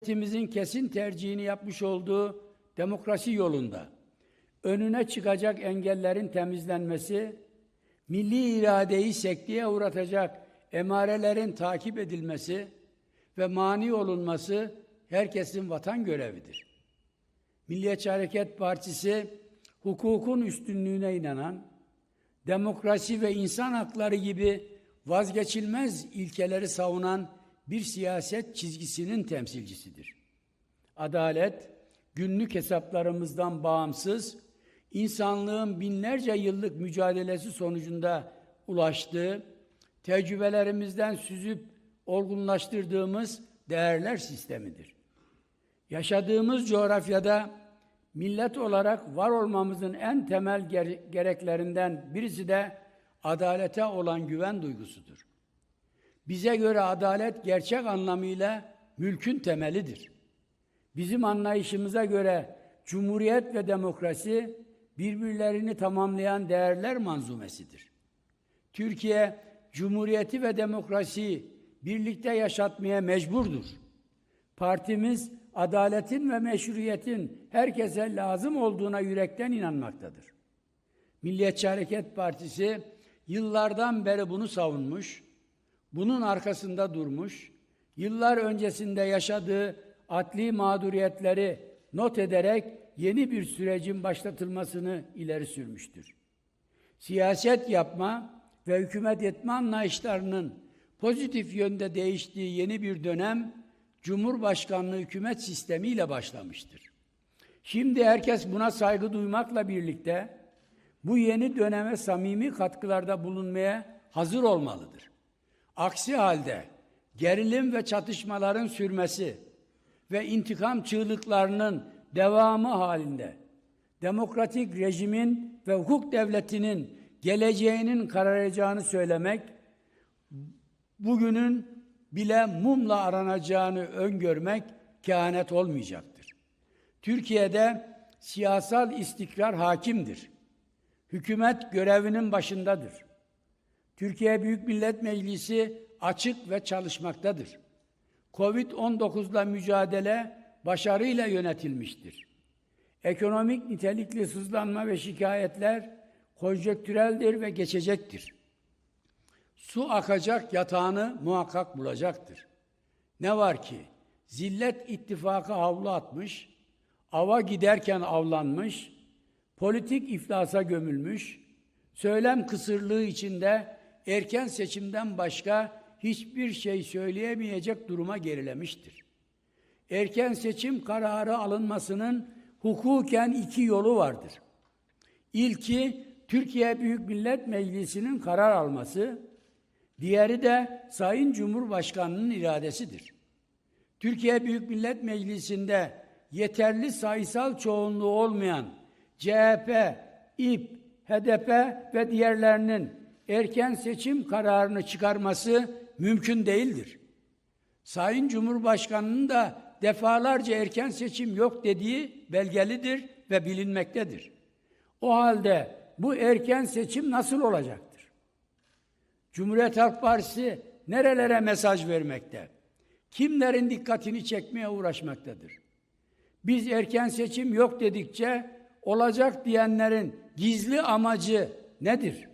Milletimizin kesin tercihini yapmış olduğu demokrasi yolunda önüne çıkacak engellerin temizlenmesi, milli iradeyi sekteye uğratacak emarelerin takip edilmesi ve mani olunması herkesin vatan görevidir. Milliyetçi Hareket Partisi hukukun üstünlüğüne inanan, demokrasi ve insan hakları gibi vazgeçilmez ilkeleri savunan bir siyaset çizgisinin temsilcisidir. Adalet, günlük hesaplarımızdan bağımsız, insanlığın binlerce yıllık mücadelesi sonucunda ulaştığı, tecrübelerimizden süzüp olgunlaştırdığımız değerler sistemidir. Yaşadığımız coğrafyada millet olarak var olmamızın en temel ger- gereklerinden birisi de adalete olan güven duygusudur. Bize göre adalet gerçek anlamıyla mülkün temelidir. Bizim anlayışımıza göre cumhuriyet ve demokrasi birbirlerini tamamlayan değerler manzumesidir. Türkiye cumhuriyeti ve demokrasiyi birlikte yaşatmaya mecburdur. Partimiz adaletin ve meşruiyetin herkese lazım olduğuna yürekten inanmaktadır. Milliyetçi Hareket Partisi yıllardan beri bunu savunmuş, bunun arkasında durmuş, yıllar öncesinde yaşadığı adli mağduriyetleri not ederek yeni bir sürecin başlatılmasını ileri sürmüştür. Siyaset yapma ve hükümet etme anlayışlarının pozitif yönde değiştiği yeni bir dönem Cumhurbaşkanlığı hükümet sistemiyle başlamıştır. Şimdi herkes buna saygı duymakla birlikte bu yeni döneme samimi katkılarda bulunmaya hazır olmalıdır. Aksi halde gerilim ve çatışmaların sürmesi ve intikam çığlıklarının devamı halinde demokratik rejimin ve hukuk devletinin geleceğinin kararacağını söylemek bugünün bile mumla aranacağını öngörmek kehanet olmayacaktır. Türkiye'de siyasal istikrar hakimdir. Hükümet görevinin başındadır. Türkiye Büyük Millet Meclisi açık ve çalışmaktadır. Covid-19'la mücadele başarıyla yönetilmiştir. Ekonomik nitelikli sızlanma ve şikayetler konjöktüreldir ve geçecektir. Su akacak yatağını muhakkak bulacaktır. Ne var ki zillet ittifakı havlu atmış, ava giderken avlanmış, politik iflasa gömülmüş, söylem kısırlığı içinde erken seçimden başka hiçbir şey söyleyemeyecek duruma gerilemiştir. Erken seçim kararı alınmasının hukuken iki yolu vardır. İlki Türkiye Büyük Millet Meclisi'nin karar alması, diğeri de Sayın Cumhurbaşkanı'nın iradesidir. Türkiye Büyük Millet Meclisi'nde yeterli sayısal çoğunluğu olmayan CHP, İP, HDP ve diğerlerinin erken seçim kararını çıkarması mümkün değildir. Sayın Cumhurbaşkanı'nın da defalarca erken seçim yok dediği belgelidir ve bilinmektedir. O halde bu erken seçim nasıl olacaktır? Cumhuriyet Halk Partisi nerelere mesaj vermekte? Kimlerin dikkatini çekmeye uğraşmaktadır? Biz erken seçim yok dedikçe olacak diyenlerin gizli amacı nedir?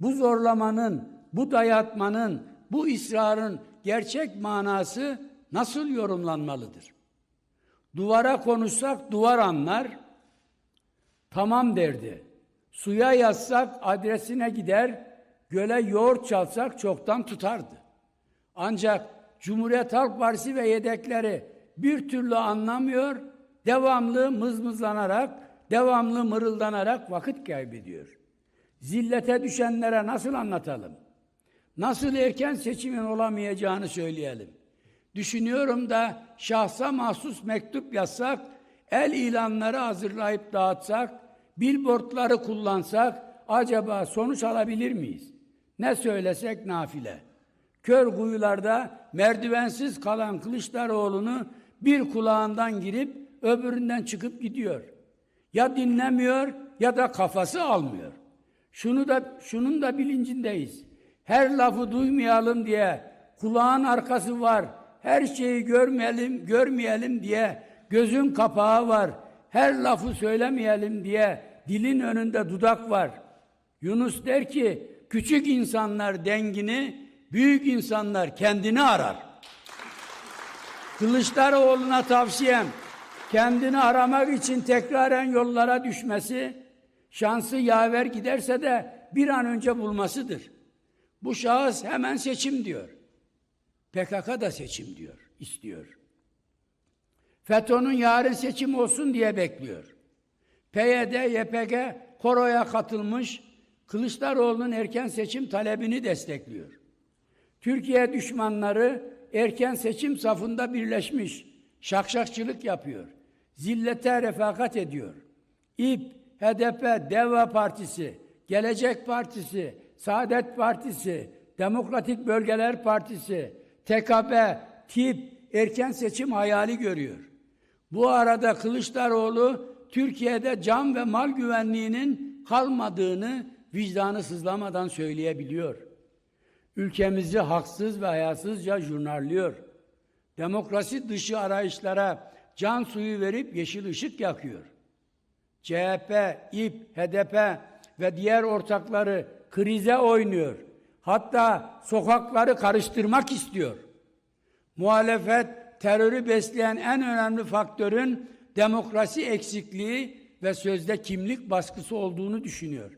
Bu zorlamanın, bu dayatmanın, bu ısrarın gerçek manası nasıl yorumlanmalıdır? Duvara konuşsak duvar anlar, tamam derdi. Suya yazsak adresine gider, göle yoğurt çalsak çoktan tutardı. Ancak Cumhuriyet Halk Partisi ve yedekleri bir türlü anlamıyor, devamlı mızmızlanarak, devamlı mırıldanarak vakit kaybediyor. Zillete düşenlere nasıl anlatalım? Nasıl erken seçimin olamayacağını söyleyelim? Düşünüyorum da şahsa mahsus mektup yazsak, el ilanları hazırlayıp dağıtsak, billboardları kullansak acaba sonuç alabilir miyiz? Ne söylesek nafile. Kör kuyularda merdivensiz kalan Kılıçdaroğlu'nu bir kulağından girip öbüründen çıkıp gidiyor. Ya dinlemiyor ya da kafası almıyor. Şunu da şunun da bilincindeyiz. Her lafı duymayalım diye kulağın arkası var her şeyi görmeyelim, görmeyelim diye gözün kapağı var. Her lafı söylemeyelim diye dilin önünde dudak var. Yunus der ki küçük insanlar dengini, büyük insanlar kendini arar. Kılıçdaroğlu'na tavsiyem kendini aramak için tekraren yollara düşmesi, şansı yaver giderse de bir an önce bulmasıdır. Bu şahıs hemen seçim diyor. PKK da seçim diyor, istiyor. FETÖ'nün yarın seçim olsun diye bekliyor. PYD, YPG koroya katılmış, Kılıçdaroğlu'nun erken seçim talebini destekliyor. Türkiye düşmanları erken seçim safında birleşmiş, şakşakçılık yapıyor. Zillete refakat ediyor. İP, HDP, DEVA Partisi, Gelecek Partisi, Saadet Partisi, Demokratik Bölgeler Partisi, TKP, TİP erken seçim hayali görüyor. Bu arada Kılıçdaroğlu Türkiye'de can ve mal güvenliğinin kalmadığını vicdanı sızlamadan söyleyebiliyor. Ülkemizi haksız ve hayasızca jurnallıyor. Demokrasi dışı arayışlara can suyu verip yeşil ışık yakıyor. CHP, İP, HDP ve diğer ortakları krize oynuyor. Hatta sokakları karıştırmak istiyor. Muhalefet terörü besleyen en önemli faktörün demokrasi eksikliği ve sözde kimlik baskısı olduğunu düşünüyor.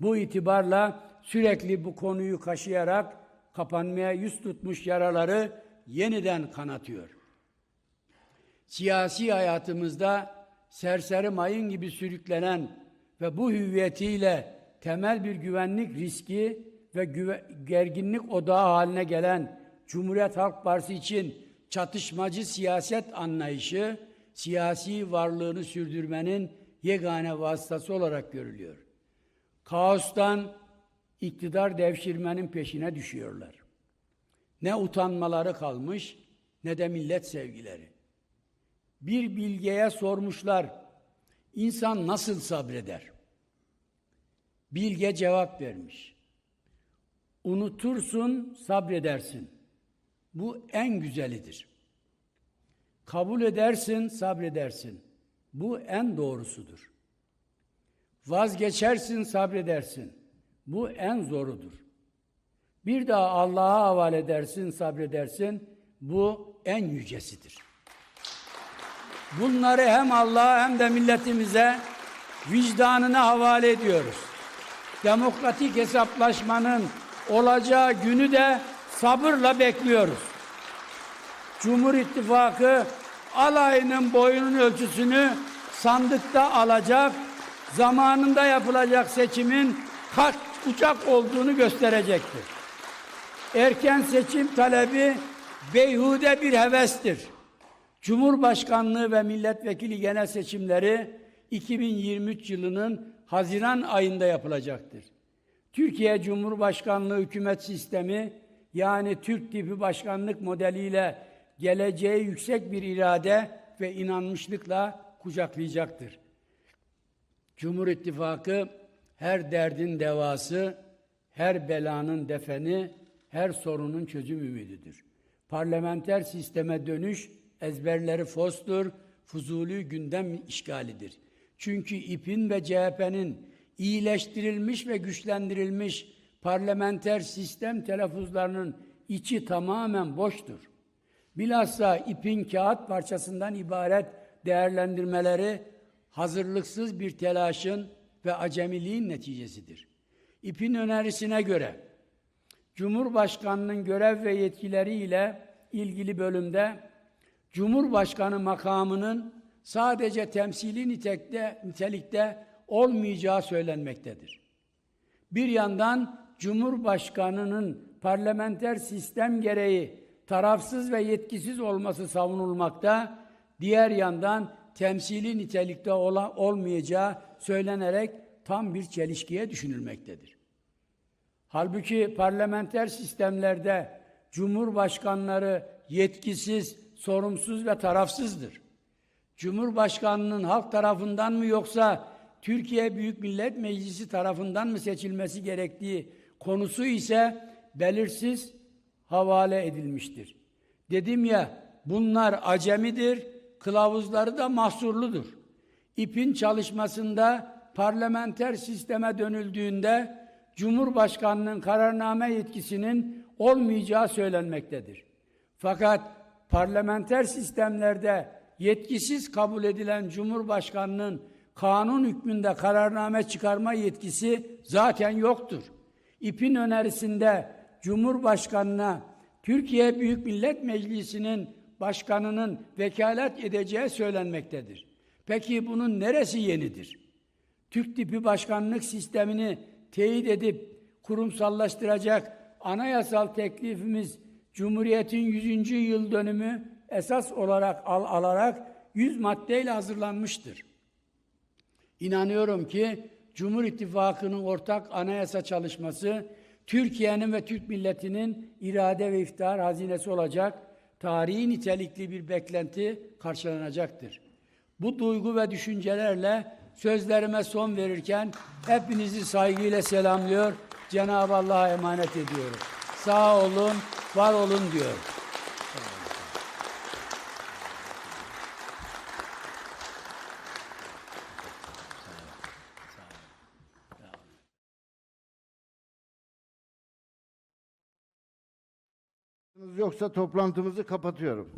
Bu itibarla sürekli bu konuyu kaşıyarak kapanmaya yüz tutmuş yaraları yeniden kanatıyor. Siyasi hayatımızda serseri mayın gibi sürüklenen ve bu hüviyetiyle temel bir güvenlik riski ve güve gerginlik odağı haline gelen Cumhuriyet Halk Partisi için çatışmacı siyaset anlayışı siyasi varlığını sürdürmenin yegane vasıtası olarak görülüyor. Kaostan iktidar devşirmenin peşine düşüyorlar. Ne utanmaları kalmış ne de millet sevgileri. Bir bilgeye sormuşlar, insan nasıl sabreder? Bilge cevap vermiş. Unutursun, sabredersin. Bu en güzelidir. Kabul edersin, sabredersin. Bu en doğrusudur. Vazgeçersin, sabredersin. Bu en zorudur. Bir daha Allah'a havale edersin, sabredersin. Bu en yücesidir. Bunları hem Allah'a hem de milletimize vicdanına havale ediyoruz. Demokratik hesaplaşmanın olacağı günü de sabırla bekliyoruz. Cumhur İttifakı alayının boyunun ölçüsünü sandıkta alacak, zamanında yapılacak seçimin kaç uçak olduğunu gösterecektir. Erken seçim talebi beyhude bir hevestir. Cumhurbaşkanlığı ve milletvekili genel seçimleri 2023 yılının Haziran ayında yapılacaktır. Türkiye Cumhurbaşkanlığı hükümet sistemi yani Türk tipi başkanlık modeliyle geleceği yüksek bir irade ve inanmışlıkla kucaklayacaktır. Cumhur İttifakı her derdin devası, her belanın defeni, her sorunun çözüm ümididir. Parlamenter sisteme dönüş ezberleri fostur, fuzuli gündem işgalidir. Çünkü İP'in ve CHP'nin iyileştirilmiş ve güçlendirilmiş parlamenter sistem telaffuzlarının içi tamamen boştur. Bilhassa ipin kağıt parçasından ibaret değerlendirmeleri hazırlıksız bir telaşın ve acemiliğin neticesidir. İpin önerisine göre Cumhurbaşkanının görev ve yetkileriyle ilgili bölümde Cumhurbaşkanı makamının sadece temsili nitelikte, nitelikte olmayacağı söylenmektedir. Bir yandan Cumhurbaşkanının parlamenter sistem gereği tarafsız ve yetkisiz olması savunulmakta, diğer yandan temsili nitelikte ola, olmayacağı söylenerek tam bir çelişkiye düşünülmektedir. Halbuki parlamenter sistemlerde cumhurbaşkanları yetkisiz, sorumsuz ve tarafsızdır. Cumhurbaşkanının halk tarafından mı yoksa Türkiye Büyük Millet Meclisi tarafından mı seçilmesi gerektiği konusu ise belirsiz havale edilmiştir. Dedim ya bunlar acemidir, kılavuzları da mahsurludur. İP'in çalışmasında parlamenter sisteme dönüldüğünde Cumhurbaşkanının kararname yetkisinin olmayacağı söylenmektedir. Fakat parlamenter sistemlerde yetkisiz kabul edilen Cumhurbaşkanının kanun hükmünde kararname çıkarma yetkisi zaten yoktur. İP'in önerisinde Cumhurbaşkanına Türkiye Büyük Millet Meclisi'nin başkanının vekalet edeceği söylenmektedir. Peki bunun neresi yenidir? Türk tipi başkanlık sistemini teyit edip kurumsallaştıracak anayasal teklifimiz Cumhuriyet'in 100. yıl dönümü esas olarak al alarak 100 maddeyle hazırlanmıştır. İnanıyorum ki Cumhur İttifakı'nın ortak anayasa çalışması Türkiye'nin ve Türk milletinin irade ve iftihar hazinesi olacak, tarihi nitelikli bir beklenti karşılanacaktır. Bu duygu ve düşüncelerle sözlerime son verirken hepinizi saygıyla selamlıyor, Cenab-ı Allah'a emanet ediyorum. Sağ olun, var olun diyorum. Yoksa toplantımızı kapatıyorum.